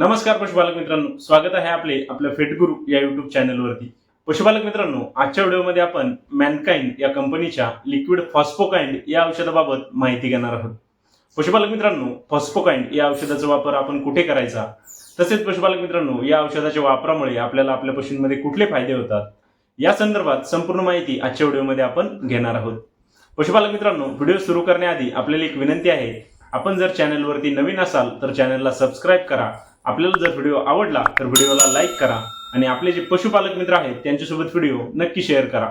नमस्कार पशुपालक मित्रांनो स्वागत आहे आपले आपल्या ग्रुप या युट्यूब चॅनलवरती पशुपालक मित्रांनो आजच्या व्हिडिओमध्ये आपण मॅनकाइंड या कंपनीच्या लिक्विड फॉस्फोकाइंड या औषधाबाबत माहिती घेणार आहोत. पशुपालक मित्रांनो फॉस्फोकाइंड या औषधाचा वापर आपण कुठे करायचा? तसेच पशुपालक मित्रांनो या औषधाच्या वापरामुळे आपल्याला आपल्या पशूंमध्ये कुठले फायदे होतात? या संदर्भात संपूर्ण माहिती आजच्या व्हिडिओमध्ये आपण घेणार आहोत. पशुपालक मित्रांनो व्हिडिओ सुरू करण्याआधी आपल्याला एक विनंती आहे. आपण जर चॅनलवरती नवीन असाल तर चॅनलला सबस्क्राईब करा. आपल्याला जर व्हिडिओ आवडला तर व्हिडिओला लाईक करा आणि आपले जे पशुपालक मित्र आहेत त्यांच्यासोबत व्हिडिओ नक्की शेअर करा.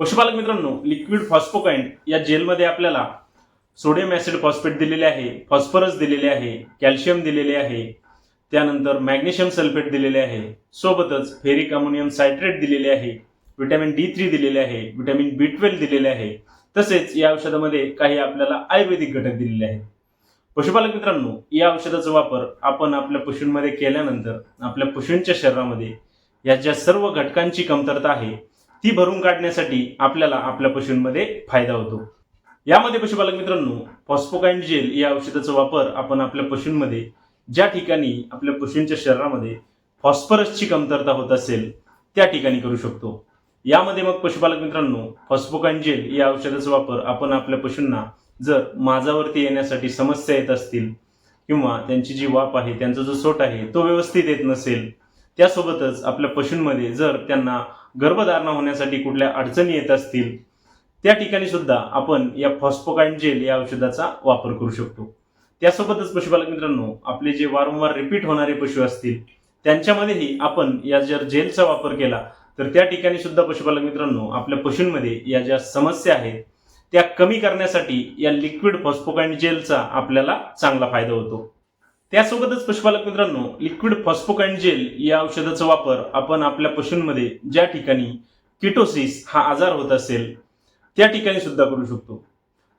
पशुपालक मित्रांनो लिक्विड फॉस्फोकाइंड या जेलमध्ये आपल्याला सोडियम ऍसिड फॉस्फेट दिलेले आहे फॉस्फरस दिलेले आहे कॅल्शियम दिलेले आहे त्यानंतर मॅग्नेशियम सल्फेट दिलेले आहे सोबतच फेरिक अमोनियम सायट्रेट दिलेले आहे व्हिटॅमिन डी थ्री दिलेले आहे व्हिटॅमिन बी ट्वेल्व दिलेले आहे तसेच या औषधामध्ये काही आपल्याला आयुर्वेदिक घटक दिलेले आहेत. पशुपालक मित्रांनो या औषधाचा वापर आपण आपल्या पशूंमध्ये केल्यानंतर आपल्या पशूंच्या शरीरामध्ये या ज्या सर्व घटकांची कमतरता आहे ती भरून काढण्यासाठी आपल्याला आपल्या पशूंमध्ये फायदा होतो. यामध्ये पशुपालक मित्रांनो फॉस्फोकाइंड जेल या औषधाचा वापर आपण आपल्या पशूंमध्ये ज्या ठिकाणी आपल्या पशूंच्या शरीरामध्ये फॉस्फरसची कमतरता होत असेल त्या ठिकाणी करू शकतो. यामध्ये मग पशुपालक मित्रांनो फॉस्फोकाइंड जेल या औषधाचा वापर आपण आपल्या पशूंना जर माझ्यावरती येण्यासाठी समस्या येत असतील किंवा त्यांची जी वाप आहे त्यांचा जो सोट आहे तो व्यवस्थित येत नसेल त्यासोबतच आपल्या पशूंमध्ये जर त्यांना गर्भधारणा होण्यासाठी कुठल्या अडचणी येत असतील त्या ठिकाणी सुद्धा आपण या फॉस्फोकाइंड जेल या औषधाचा वापर करू शकतो. त्यासोबतच पशुपालक मित्रांनो आपले जे वारंवार रिपीट होणारे पशु असतील त्यांच्यामध्येही आपण या जर जेलचा वापर केला तर त्या ठिकाणी सुद्धा पशुपालक मित्रांनो आपल्या पशूंमध्ये या ज्या समस्या आहेत त्या कमी करण्यासाठी या लिक्विड फॉस्फोकाइन जेलचा आपल्याला चांगला फायदा होतो. त्यासोबतच पशुपालक मित्रांनो लिक्विड फॉस्फोकाइन जेल या औषधाचा वापर आपण आपल्या पशूंमध्ये ज्या ठिकाणी किटोसिस हा आजार होत असेल त्या ठिकाणी सुद्धा करू शकतो.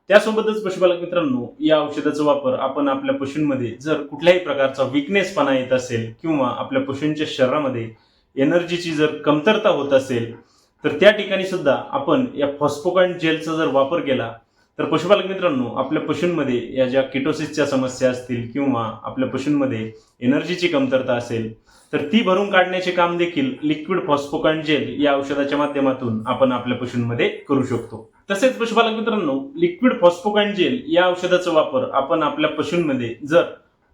त्यासोबतच पशुपालक मित्रांनो या औषधाचा वापर आपण आपल्या पशूंमध्ये जर कुठल्याही प्रकारचा विकनेसपणा येत असेल किंवा आपल्या पशूंच्या शरीरामध्ये एनर्जीची जर कमतरता होत असेल तर त्या ठिकाणी सुद्धा आपण या फॉस्फोकाइंड जेलचा जर वापर केला तर पशुपालक मित्रांनो आपल्या पशूंमध्ये या ज्या किटोसिसच्या समस्या असतील किंवा आपल्या पशूंमध्ये एनर्जीची कमतरता असेल तर ती भरून काढण्याचे काम देखील लिक्विड फॉस्फोकाइंड जेल या औषधाच्या माध्यमातून आपण आपल्या पशूंमध्ये करू शकतो. तसेच पशुपालक मित्रांनो लिक्विड फॉस्फोकाइंड जेल या औषधाचा वापर आपण आपल्या पशूंमध्ये जर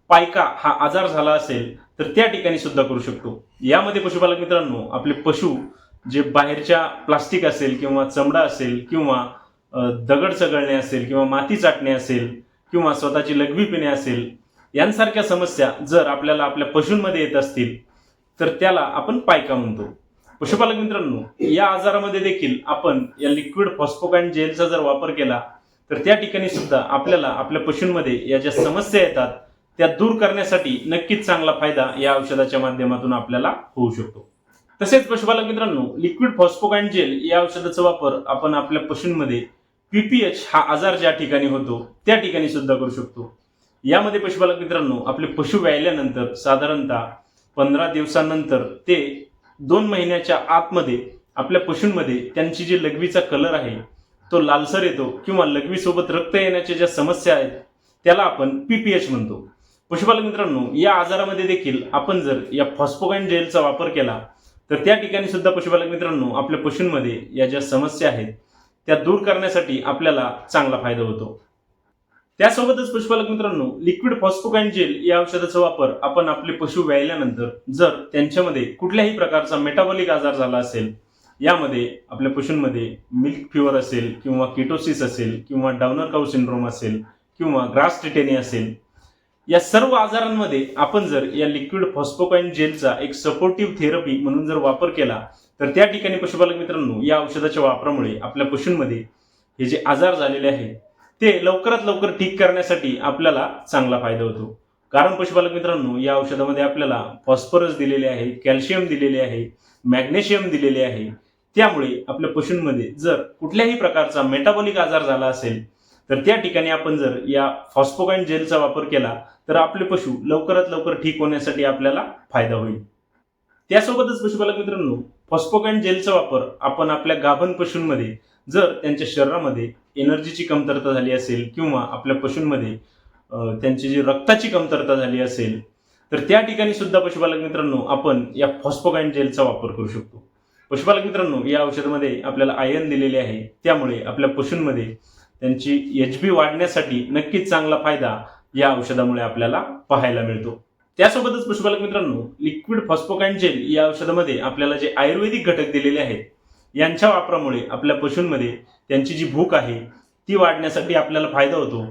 पायका हा आजार झाला असेल तर त्या ठिकाणी सुद्धा करू शकतो. यामध्ये पशुपालक मित्रांनो आपले पशु जे बाहेरच्या प्लास्टिक असेल किंवा चमडा असेल किंवा दगड चगळणे असेल किंवा माती चाटणे असेल किंवा स्वतःची लघवी पिणे असेल यांसारख्या समस्या जर आपल्याला आपल्या पशूंमध्ये येत असतील तर त्याला आपण पायका म्हणतो. पशुपालक मित्रांनो या आजारामध्ये देखील आपण या लिक्विड फॉस्फोकाइंड जेलचा जर वापर केला तर त्या ठिकाणी सुद्धा आपल्याला आपल्या पशूंमध्ये या ज्या समस्या येतात त्या दूर करण्यासाठी नक्कीच चांगला फायदा या औषधाच्या माध्यमातून आपल्याला होऊ शकतो. तसेच पशुपालक मित्रांनो लिक्विड फॉस्फोकाइन जेल या औषधाचा वापर आपण आपल्या पशूंमध्ये पीपीएच हा आजार ज्या ठिकाणी होतो त्या ठिकाणी सुद्धा करू शकतो. यामध्ये पशुपालक मित्रांनो आपले पशु व्यायल्यानंतर साधारणतः पंधरा दिवसानंतर ते दोन महिन्याच्या आतमध्ये आपल्या पशूंमध्ये त्यांची जी लघवीचा कलर आहे तो लालसर येतो किंवा लघवीसोबत रक्त येण्याच्या ज्या समस्या आहेत त्याला आपण पीपीएच म्हणतो. पशुपालक मित्रांनो या आजारामध्ये देखील आपण जर या फॉस्फोकाइन जेलचा वापर केला तर त्या ठिकाणी सुद्धा पशुपालक मित्रांनो आपल्या पशूंमध्ये या ज्या समस्या आहेत त्या दूर करण्यासाठी आपल्याला चांगला फायदा होतो. त्यासोबतच पशुपालक मित्रांनो लिक्विड फॉस्फोकाइन जेल या औषधाचा वापर आपण आपले पशु व्यायल्यानंतर जर त्यांच्यामध्ये कुठल्याही प्रकारचा मेटाबॉलिक आजार झाला असेल यामध्ये आपल्या पशूंमध्ये मिल्क फिवर असेल किंवा किटोसिस असेल किंवा डाउनर काऊ सिंड्रोम असेल किंवा ग्रास टिटेनी असेल या सर्व आजारांमध्ये आपण जर या लिक्विड फॉस्फोकाइन जेलचा एक सपोर्टिव्ह थेरपी म्हणून जर वापर केला तर त्या ठिकाणी पशुपालक मित्रांनो या औषधाच्या वापरामुळे आपल्या पशूंमध्ये हे जे आजार झालेले आहेत ते लवकरात लवकर ठीक करण्यासाठी आपल्याला चांगला फायदा होतो. कारण पशुपालक मित्रांनो या औषधामध्ये आपल्याला फॉस्फरस दिलेले आहे कॅल्शियम दिलेले आहे मॅग्नेशियम दिलेले आहे. त्यामुळे आपल्या पशूंमध्ये जर कुठल्याही प्रकारचा मेटाबॉलिक आजार झाला असेल तर त्या ठिकाणी आपण जर या फॉस्फोकाईन जेलचा वापर केला तर आपले पशु लवकरात लवकर ठीक होण्यासाठी आपल्याला फायदा होईल. त्यासोबतच पशुपालक मित्रांनो फॉस्फोकाईन जेलचा वापर आपण आपल्या गाभण पशूंमध्ये जर त्यांच्या शरीरामध्ये एनर्जीची कमतरता झाली असेल किंवा आपल्या पशूंमध्ये त्यांची जी रक्ताची कमतरता झाली असेल तर त्या ठिकाणी सुद्धा पशुपालक मित्रांनो आपण या फॉस्फोकाईन जेलचा वापर करू शकतो. पशुपालक मित्रांनो या औषधामध्ये आपल्याला आयन दिलेले आहे. त्यामुळे आपल्या पशूंमध्ये त्यांची एच बी वाढण्यासाठी नक्कीच चांगला फायदा या औषधामुळे आपल्याला पाहायला मिळतो. त्यासोबतच पशुपालक मित्रांनो लिक्विड फॉस्फोकाइन जेल या औषधामध्ये आपल्याला जे आयुर्वेदिक घटक दिलेले आहेत यांच्या वापरामुळे आपल्या पशूंमध्ये त्यांची जी भूक आहे ती वाढण्यासाठी आपल्याला फायदा होतो.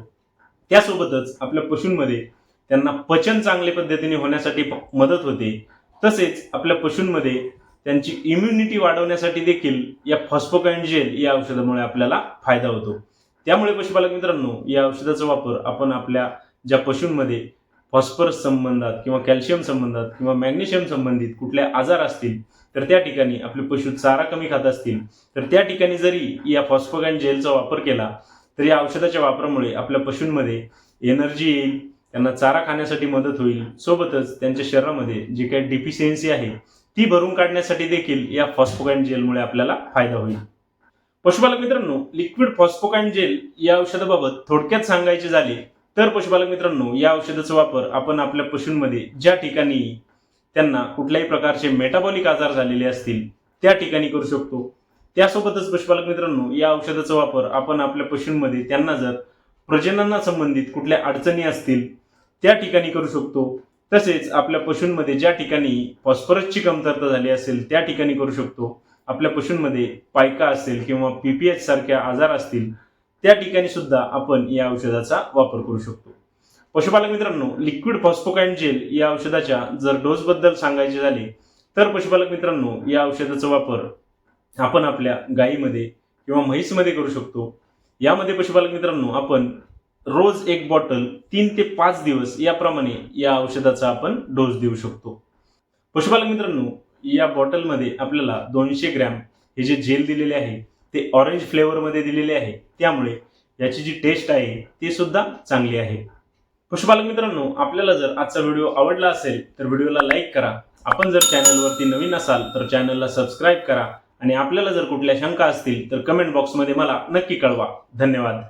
त्यासोबतच आपल्या पशूंमध्ये त्यांना पचन चांगल्या पद्धतीने होण्यासाठी मदत होते. तसेच आपल्या पशूंमध्ये त्यांची इम्युनिटी वाढवण्यासाठी देखील या फॉस्फोकाइन जेल या औषधामुळे आपल्याला फायदा होतो. त्यामुळे पशुपालक मित्रांनो या औषधाचा वापर आपण आपल्या ज्या पशूंमध्ये फॉस्फरस संबंधात किंवा कॅल्शियम संबंधात किंवा मॅग्नेशियम संबंधित कुठले आजार असतील तर त्या ठिकाणी आपले पशु चारा कमी खात असतील तर त्या ठिकाणी जरी या फॉस्फोगॅन जेलचा वापर केला तर या औषधाच्या वापरामुळे आपल्या पशूंमध्ये एनर्जी येईल त्यांना चारा खाण्यासाठी मदत होईल. सोबतच त्यांच्या शरीरामध्ये जी काही डिफिशियन्सी आहे ती भरून काढण्यासाठी देखील या फॉस्फोगॅन जेलमुळे आपल्याला फायदा होईल. पशुपालक मित्रांनो लिक्विड फॉस्फोकाइन जेल या औषधाबाबत थोडक्यात सांगायचे झाले तर पशुपालक मित्रांनो या औषधाचा वापर आपण आपल्या पशूंमध्ये ज्या ठिकाणी त्यांना कुठल्याही प्रकारचे मेटाबॉलिक आजार झालेले असतील त्या ठिकाणी करू शकतो. त्यासोबतच पशुपालक मित्रांनो या औषधाचा वापर आपण आपल्या पशूंमध्ये त्यांना जर प्रजनना संबंधित कुठल्या अडचणी असतील त्या ठिकाणी करू शकतो. तसेच आपल्या पशूंमध्ये ज्या ठिकाणी फॉस्फरसची कमतरता झाली असेल त्या ठिकाणी करू शकतो. आपल्या पशूंमध्ये पायका असेल किंवा पीपीएच सारख्या आजार असतील त्या ठिकाणी सुद्धा आपण या औषधाचा वापर करू शकतो. पशुपालक मित्रांनो लिक्विड फॉस्फोकाइन जेल या औषधाच्या जर डोसबद्दल सांगायचे झाले तर पशुपालक मित्रांनो या औषधाचा वापर आपण आपल्या गायीमध्ये किंवा म्हैसमध्ये करू शकतो. यामध्ये पशुपालक मित्रांनो आपण रोज एक बॉटल तीन ते पाच दिवस याप्रमाणे या औषधाचा आपण डोस देऊ शकतो. पशुपालक मित्रांनो या बॉटलमध्ये आपल्याला दोनशे ग्रॅम हे जे जेल दिलेले आहे ते ऑरेंज फ्लेवरमध्ये दिलेले आहे. त्यामुळे याची जी टेस्ट आहे ती सुद्धा चांगली आहे. पशुपालक मित्रांनो आपल्याला जर आजचा व्हिडिओ आवडला असेल तर व्हिडिओला लाईक करा. आपण जर चॅनलवरती नवीन असाल तर चॅनलला सबस्क्राईब करा. आणि आपल्याला जर कुठल्या शंका असतील तर कमेंट बॉक्समध्ये मला नक्की कळवा. धन्यवाद.